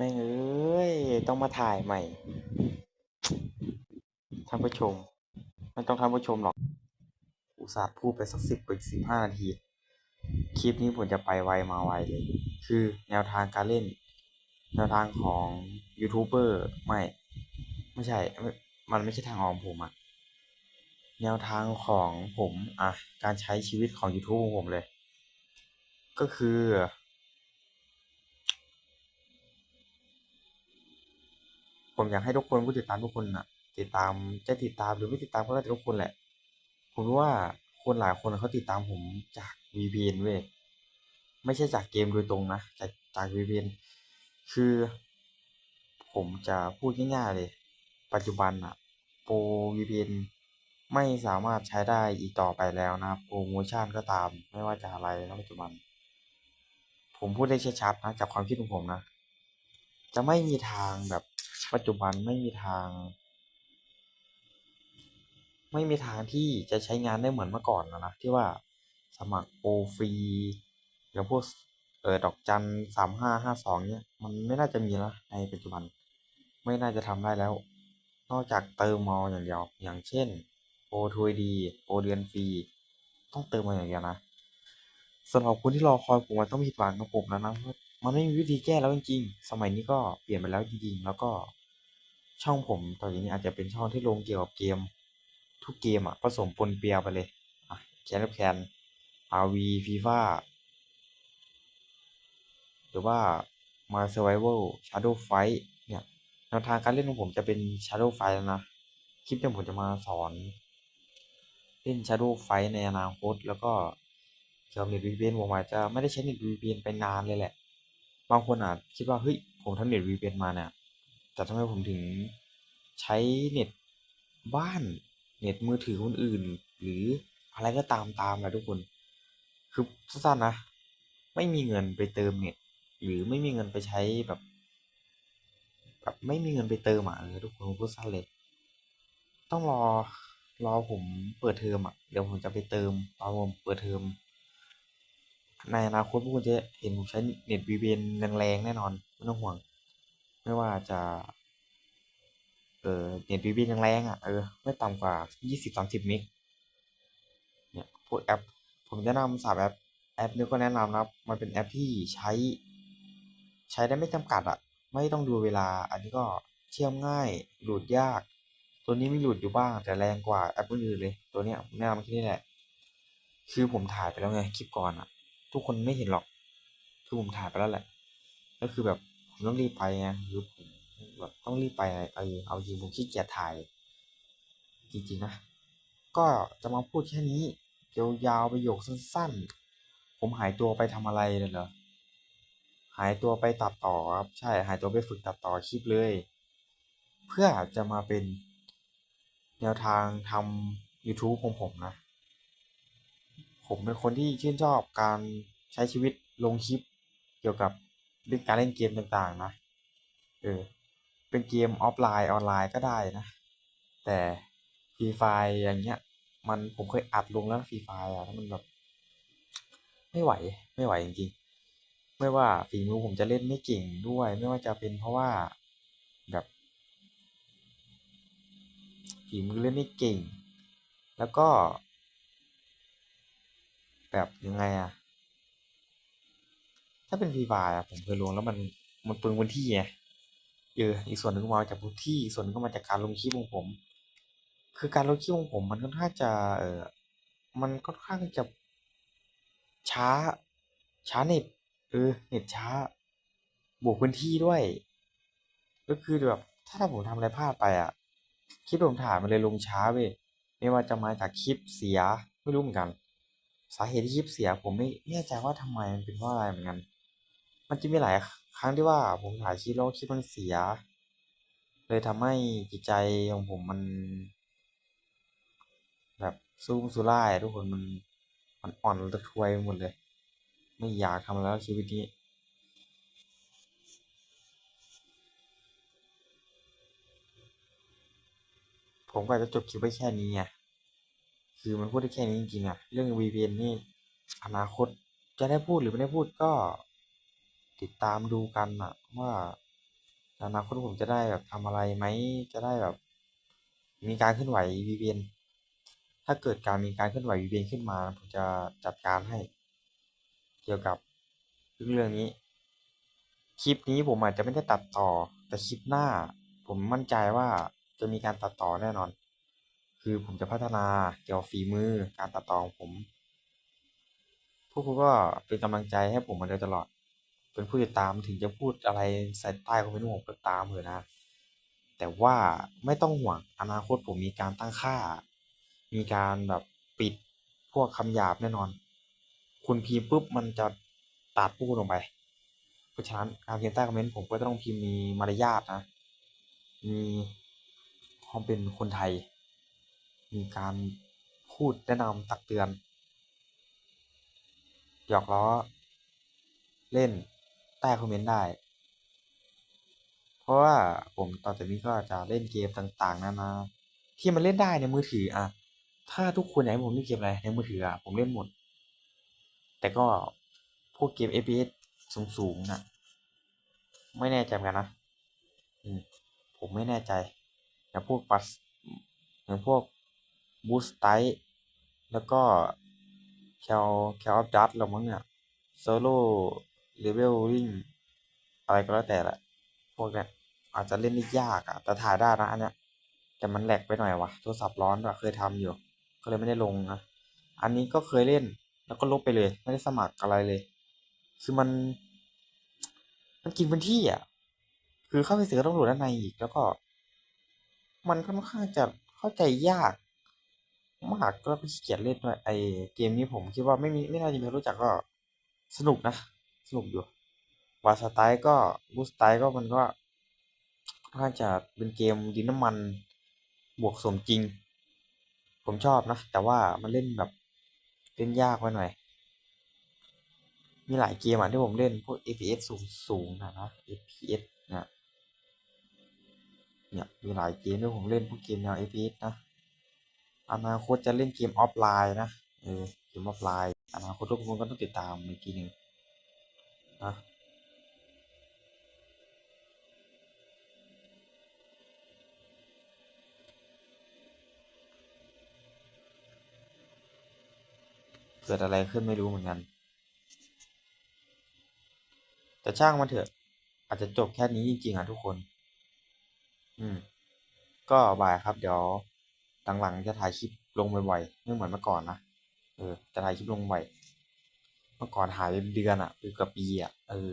แม่งเอ้ย ต้องมาถ่ายใหม่ ท่านผู้ชมไม่ต้องท่านผู้ชมหรอก อุตส่าห์พูดไปสักสิบไปสิบห้านาที คลิปนี้ผมจะไปไวมาไวเลย คือแนวทางการเล่น แนวทางของยูทูบเบอร์ไม่ ไม่ใช่ไม่มันไม่ใช่ทางออกของผมอะแนวทางของผมอะการใช้ชีวิตของ YouTube ของผมเลย ก็คือ ผมอยากให้ทุกคนผู้ติดตามทุกคนนะติดตามจะติดตามหรือไม่ติดตามก็แล้วแต่ทุกคนแหละ ผมรู้ว่าคนหลายคนเขาติดตามผมจาก VPN เว้ยไม่ใช่จากเกมโดยตรงนะจากจาก VPN คือ ผมจะพูดง่ายๆเลย ปัจจุบันอะโปร VPN ไม่สามารถใช้ได้อีกต่อไปแล้วนะโปรโมชั่นก็ตามไม่ว่าจะอะไรนะปัจจุบัน ผมพูดได้ชัดๆนะจากความคิดของผมนะ จะไม่มีทางแบบ ปัจจุบันไม่มีทาง ไม่มีทางที่จะใช้งานได้เหมือนเมื่อก่อนแล้วนะที่ว่าสมัครโปรฟรีอย่างพวกเออดอกจันสามห้าห้าสองเนี่ยมันไม่น่าจะมีแล้วในปัจจุบัน ไม่น่าจะทำได้แล้ว นอกจากเติมมออย่างเดียว อย่างเช่นโปรทูดีโปรเดือนฟรีต้องเติมมาอย่างเดียวนะสำหรับคนที่รอคอยผมมันต้องผิดหวังกับผมแล้วนะเพราะมันไม่มีวิธีแก้แล้วจริงๆ สมัยนี้ก็เปลี่ยนไปแล้วจริงๆ แล้วก็ ช่องผมต่อจากนี้อาจจะเป็นช่องที่ลงเกี่ยวกับเกม ทุกเกมอะผสมปนเปียไปเลยอะแคนกับแคนอาวีฟีฟ่าหรือว่ามา Survival Shadow Fight เนี่ยแนวทางการเล่นของผมจะเป็น Shadow Fight แล้วนะคลิปเนี่ยผมจะมาสอน เล่น Shadow Fight ในอนาคตแล้วก็เกี่ยวกับเน็ต VPN ผมอาจจะไม่ได้ใช้เน็ต VPN ไปนานเลยแหละ บางคนอาจคิดว่าเฮ้ยผมทำเน็ต VPN มาเนี่ย แต่ทำไมผมถึงใช้เน็ตบ้านเน็ตมือถือคนอื่น หรืออะไรก็ตามตามนะทุกคน คือสั้นๆนะ ไม่มีเงินไปเติมเน็ต หรือไม่มีเงินไปใช้แบบแบบไม่มีเงินไปเติมอะเออทุกคนพูดสั้นเลย ต้องรอรอผมเปิดเทอมอะเดี๋ยวผมจะไปเติมตอนผมเปิดเทอมในอนาคตพวกคุณจะเห็นผมใช้เน็ต VPN แรงๆแน่นอนไม่ต้องห่วง ไม่ว่าจะเออเน็ต VPN แรงๆอะเออไม่ต่ำกว่ายี่สิบสามสิบเมกเนี่ยพวกแอป ผมจะนำสามแอป แอปนี้ก็แนะนำนะครับมันเป็นแอปที่ใช้ ใช้ได้ไม่จำกัดอะ ไม่ต้องดูเวลา อันนี้ก็เชื่อมง่ายหลุดยาก ตัวนี้มีหลุดอยู่บ้าง แต่แรงกว่าแอปอื่นเลย ตัวเนี้ยแนะนำแค่นี้แหละ คือผมถ่ายไปแล้วไงคลิปก่อนอะ ทุกคนไม่เห็นหรอก คือผมถ่ายไปแล้วแหละแล้วคือแบบ ต้องรีบไปไงคือแบบต้องรีบไปเออเอาจริงผมขี้เกียจถ่าย จริงๆนะ ก็จะมาพูดแค่นี้เกี่ยวยาวประโยคสั้นๆ ผมหายตัวไปทำอะไรเลยเหรอหายตัวไปตัดต่อครับ ใช่หายตัวไปฝึกตัดต่อคลิปเลย เพื่อจะมาเป็นแนวทางทำ YouTube ของผมนะ ผมเป็นคนที่ชื่นชอบการใช้ชีวิตลงคลิปเกี่ยวกับ เรื่องการเล่นเกมต่างๆนะเออเป็นเกมออฟไลน์ออนไลน์ก็ได้นะ แต่ฟรีไฟอย่างเงี้ย มันผมเคยอัดลงแล้วฟรีไฟอะแล้วมันแบบ ไม่ไหวไม่ไหวจริงๆ ไม่ว่าฝีมือผมจะเล่นไม่เก่งด้วย ไม่ว่าจะเป็นเพราะว่าแบบฝีมือเล่นไม่เก่ง แล้วก็ แบบยังไงอะ ถ้าเป็นฟรีไฟอะผมเคยลงแล้วมันมันเปลืองพื้นที่ไงเอออีกส่วนหนึ่งมาจากพื้นที่ส่วนหนึงก็มาจากการลงคลิปของผม คือการลงคลิปของผมมันค่อนข้างจะเออมันค่อนข้างจะช้า ช้าเน็ตเออเน็ตช้า บวกพื้นที่ด้วย ก็คือแบบถ้าผมทำอะไรพลาดไปอะคลิปผมถ่ายมันเลยลงช้าเว้ยไม่ว่าจะมาจากคลิปเสียไม่รู้เหมือนกัน สาเหตุที่คลิปเสียผมไม่แน่ใจว่าทำไมมันเป็นเพราะอะไรเหมือนกัน มันจะมีหลายครั้งที่ว่าผมถ่ายคลิปแล้วคลิปมันเสีย เลยทำให้จิตใจของผมมัน แบบสู้สุร่ายทุกคนมันมันอ่อนระทวยไปหมดเลย ไม่อยากทำแล้วชีวิตนี้ผมก็จจะจบคลิปไว้แค่นี้ไง คือมันพูดได้แค่นี้จริงๆอะเรื่อง VPN นี่อนาคตจะได้พูดหรือไม่ได้พูดก็ ติดตามดูกันอะว่าอนาคตผมจะได้แบบทำอะไรไหมจะได้แบบ มีการเคลื่อนไหว VPN ถ้าเกิดการมีการเคลื่อนไหว VPN ขึ้นมา ผมจะจัดการให้ เกี่ยวกับเรื่องนี้ คลิปนี้ผมอาจจะไม่ได้ตัดต่อ แต่คลิปหน้า ผมมั่นใจว่าจะมีการตัดต่อแน่นอน คือผมจะพัฒนาเกี่ยวกับฝีมือการตัดต่อของผม พวกคุณก็เป็นกำลังใจให้ผมมาโดยตลอด เป็นผู้ติดตามถึงจะพูดอะไรใส่ใต้คอมเมนต์ผมก็ตามเถอะนะ แต่ว่าไม่ต้องห่วงอนาคตผมมีการตั้งค่า มีการแบบปิดพวกคำหยาบแน่นอน คุณพิมพ์ปุ๊บมันจะตัดพวกคุณลงไป เพราะฉะนั้นการเขียนใต้คอมเมนต์ผมก็ต้องพิมพ์มีมารยาทนะ มีความเป็นคนไทย มีการพูดแนะนำตักเตือนหยอกล้อ เล่น ใต้คอมเมนต์ได้ เพราะว่าผมต่อจากนี้ก็จะเล่นเกมต่างๆนานาที่มันเล่นได้ในมือถืออะ ถ้าทุกคนอยากให้ผมเล่นเกมอะไรในมือถืออะผมเล่นหมด แต่ก็พวกเกม FPS สูงๆน่ะ ไม่แน่ใจเหมือนกันนะ อืม ผมไม่แน่ใจอย่างพวกปัสอย่างพวกบูสไตแล้วก็แคลแคลออฟดัตหรือมั้งเนี่ยโซโล่ เลเวลลิ่งอะไรก็แล้วแต่แหละพวกเนี้ยอาจจะเล่นได้ยากอะแต่ถ่ายได้นะอันเนี้ยแต่มันแหลกไปหน่อยวะโทรศัพท์ร้อนอะเคยทำอยู่ ก็เลยไม่ได้ลงนะอันนี้ก็เคยเล่นแล้วก็ลบไปเลย ไม่ได้สมัครอะไรเลย คือมัน มันกินพื้นที่อะ คือเข้าไปเสือต้องโหลดด้านในอีกแล้วก็ มันค่อนข้างจะเข้าใจยาก มากก็ขี้เกียจเล่นด้วยไอเกมนี้ผมคิดว่าไม่มีไม่น่าจะมีคนรู้จักก็สนุกนะ สนุกอยู่วาสไตล์ก็บูสไตล์ก็มันก็คาจะเป็นเกมดินน้ำมันบวกสมจริง ผมชอบนะ แต่ว่ามันเล่นแบบเล่นยากไปหน่อย มีหลายเกมอะที่ผมเล่นพวก FPS สูงสูงนะนะ FPS เนี่ยเนี่ยมีหลายเกมที่ผมเล่นพวกเกมแนว FPS นะอนาคตจะเล่นเกมออฟไลน์นะเออเกมออฟไลน์อนาคตทุกคนก็ต้องติดตามอีกทีหนึ่ง นะเกิดอะไรขึ้นไม่รู้เหมือนกัน แต่ช่างมันเถอะ อาจจะจบแค่นี้จริง ๆ อะทุกคน อืม ก็บายครับ เดี๋ยวหลังๆจะถ่ายคลิปลงบ่อยๆไม่เหมือนเมื่อก่อนนะ เออ จะถ่ายคลิปลงบ่อย เมื่อก่อนหายเป็นเดือนอะคือกับปีอะเออ